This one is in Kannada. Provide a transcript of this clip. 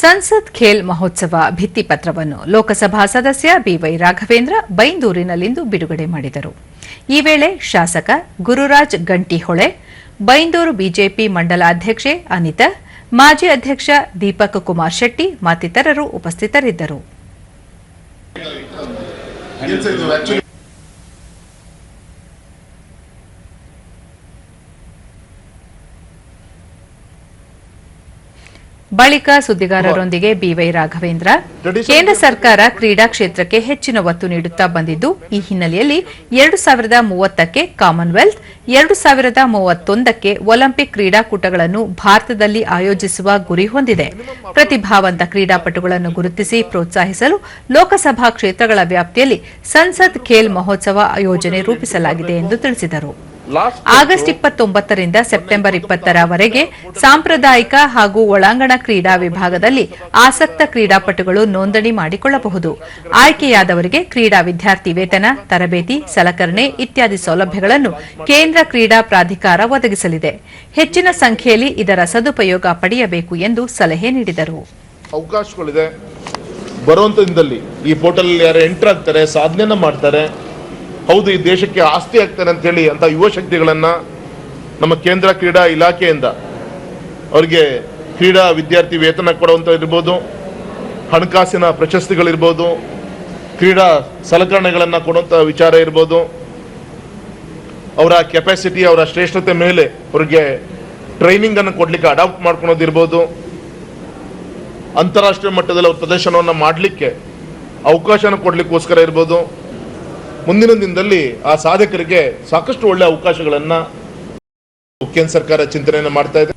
ಸಂಸತ್ ಖೇಲ್ ಮಹೋತ್ಸವ ಭಿತ್ತಿಪತ್ರವನ್ನು ಲೋಕಸಭಾ ಸದಸ್ಯ ಬಿವೈ ರಾಘವೇಂದ್ರ ಬೈಂದೂರಿನಲ್ಲಿಂದು ಬಿಡುಗಡೆ ಮಾಡಿದರು. ಈ ವೇಳೆ ಶಾಸಕ ಗುರುರಾಜ್ ಗಂಟಿಹೊಳೆ, ಬೈಂದೂರು ಬಿಜೆಪಿ ಮಂಡಲ ಅಧ್ಯಕ್ಷೆ ಅನಿತಾ, ಮಾಜಿ ಅಧ್ಯಕ್ಷ ದೀಪಕ್ ಕುಮಾರ್ ಶೆಟ್ಟಿ ಮತ್ತಿತರರು ಉಪಸ್ಥಿತರಿದ್ದರು. ಬಳಿಕ ಸುದ್ದಿಗಾರರೊಂದಿಗೆ ಬಿವೈ ರಾಘವೇಂದ್ರ. ಕೇಂದ್ರ ಸರ್ಕಾರ ಕ್ರೀಡಾ ಕ್ಷೇತ್ರಕ್ಕೆ ಹೆಚ್ಚಿನ ಒತ್ತು ನೀಡುತ್ತಾ ಬಂದಿದ್ದು ಈ ಹಿನ್ನೆಲೆಯಲ್ಲಿ ಎರಡು ಸಾವಿರದ ಮೂವತ್ತಕ್ಕೆ ಕಾಮನ್ವೆಲ್ತ್ ಎರಡು ಸಾವಿರದ ಮೂವತ್ತೊಂದಕ್ಕೆ ಒಲಿಂಪಿಕ್ ಕ್ರೀಡಾಕೂಟಗಳನ್ನು ಭಾರತದಲ್ಲಿ ಆಯೋಜಿಸುವ ಗುರಿ ಹೊಂದಿದೆ. ಪ್ರತಿಭಾವಂತ ಕ್ರೀಡಾಪಟುಗಳನ್ನು ಗುರುತಿಸಿ ಪ್ರೋತ್ಸಾಹಿಸಲು ಲೋಕಸಭಾ ಕ್ಷೇತ್ರಗಳ ವ್ಯಾಪ್ತಿಯಲ್ಲಿ ಸಂಸತ್ ಖೇಲ್ ಮಹೋತ್ಸವ ಯೋಜನೆ ರೂಪಿಸಲಾಗಿದೆ ಎಂದು ತಿಳಿಸಿದರು. ಆಗಸ್ಟ್ ಇಪ್ಪತ್ತೊಂಬತ್ತರಿಂದ ಸೆಪ್ಟೆಂಬರ್ ಇಪ್ಪತ್ತರವರೆಗೆ ಸಾಂಪ್ರದಾಯಿಕ ಹಾಗೂ ಒಳಾಂಗಣ ಕ್ರೀಡಾ ವಿಭಾಗದಲ್ಲಿ ಆಸಕ್ತ ಕ್ರೀಡಾಪಟುಗಳು ನೋಂದಣಿ ಮಾಡಿಕೊಳ್ಳಬಹುದು. ಆಯ್ಕೆಯಾದವರಿಗೆ ಕ್ರೀಡಾ ವಿದ್ಯಾರ್ಥಿ ವೇತನ ತರಬೇತಿ ಸಲಕರಣೆ ಇತ್ಯಾದಿ ಸೌಲಭ್ಯಗಳನ್ನು ಕೇಂದ್ರ ಕ್ರೀಡಾ ಪ್ರಾಧಿಕಾರ ಒದಗಿಸಲಿದೆ. ಹೆಚ್ಚಿನ ಸಂಖ್ಯೆಯಲ್ಲಿ ಇದರ ಸದುಪಯೋಗ ಪಡೆಯಬೇಕು ಎಂದು ಸಲಹೆ ನೀಡಿದರು. ಅವಕಾಶಗಳಿದೆ. ಬರುವಂತ ದಿನದಲ್ಲಿ ಈ ಪೋರ್ಟಲ್ ಯಾರು ಎಂಟರ್ ಆಗ್ತಾರೆ ಸಾಧನೆಯನ್ನ ಮಾಡ್ತಾರೆ ಹೌದು, ಈ ದೇಶಕ್ಕೆ ಆಸ್ತಿ ಆಗ್ತಾನೆ ಅಂತ ಹೇಳಿ ಅಂತ ಯುವ ಶಕ್ತಿಗಳನ್ನ ನಮ್ಮ ಕೇಂದ್ರ ಕ್ರೀಡಾ ಇಲಾಖೆಯಿಂದ ಅವರಿಗೆ ಕ್ರೀಡಾ ವಿದ್ಯಾರ್ಥಿ ವೇತನ ಕೊಡುವಂತ ಇರ್ಬೋದು, ಹಣಕಾಸಿನ ಪ್ರಶಸ್ತಿಗಳಿರ್ಬೋದು, ಕ್ರೀಡಾ ಸಲಕರಣೆಗಳನ್ನು ಕೊಡುವಂತ ವಿಚಾರ ಇರ್ಬೋದು, ಅವರ ಕೆಪಾಸಿಟಿ ಅವರ ಶ್ರೇಷ್ಠತೆ ಮೇಲೆ ಅವರಿಗೆ ಟ್ರೈನಿಂಗ್ ಅನ್ನು ಕೊಡ್ಲಿಕ್ಕೆ ಅಡಾಪ್ಟ್ ಮಾಡ್ಕೊಳೋದಿರ್ಬೋದು ಅಂತಾರಾಷ್ಟ್ರೀಯ ಮಟ್ಟದಲ್ಲಿ ಅವ್ರ ಪ್ರದರ್ಶನವನ್ನು ಮಾಡಲಿಕ್ಕೆ ಅವಕಾಶನ ಕೊಡಲಿಕ್ಕೋಸ್ಕರ ಇರ್ಬೋದು. ಮುಂದಿನ ದಿನದಲ್ಲಿ ಆ ಸಾಧಕರಿಗೆ ಸಾಕಷ್ಟು ಒಳ್ಳೆ ಅವಕಾಶಗಳನ್ನ ಕೇಂದ್ರ ಸರ್ಕಾರ ಚಿಂತನೆಯನ್ನು ಮಾಡ್ತಾ ಇದೆ.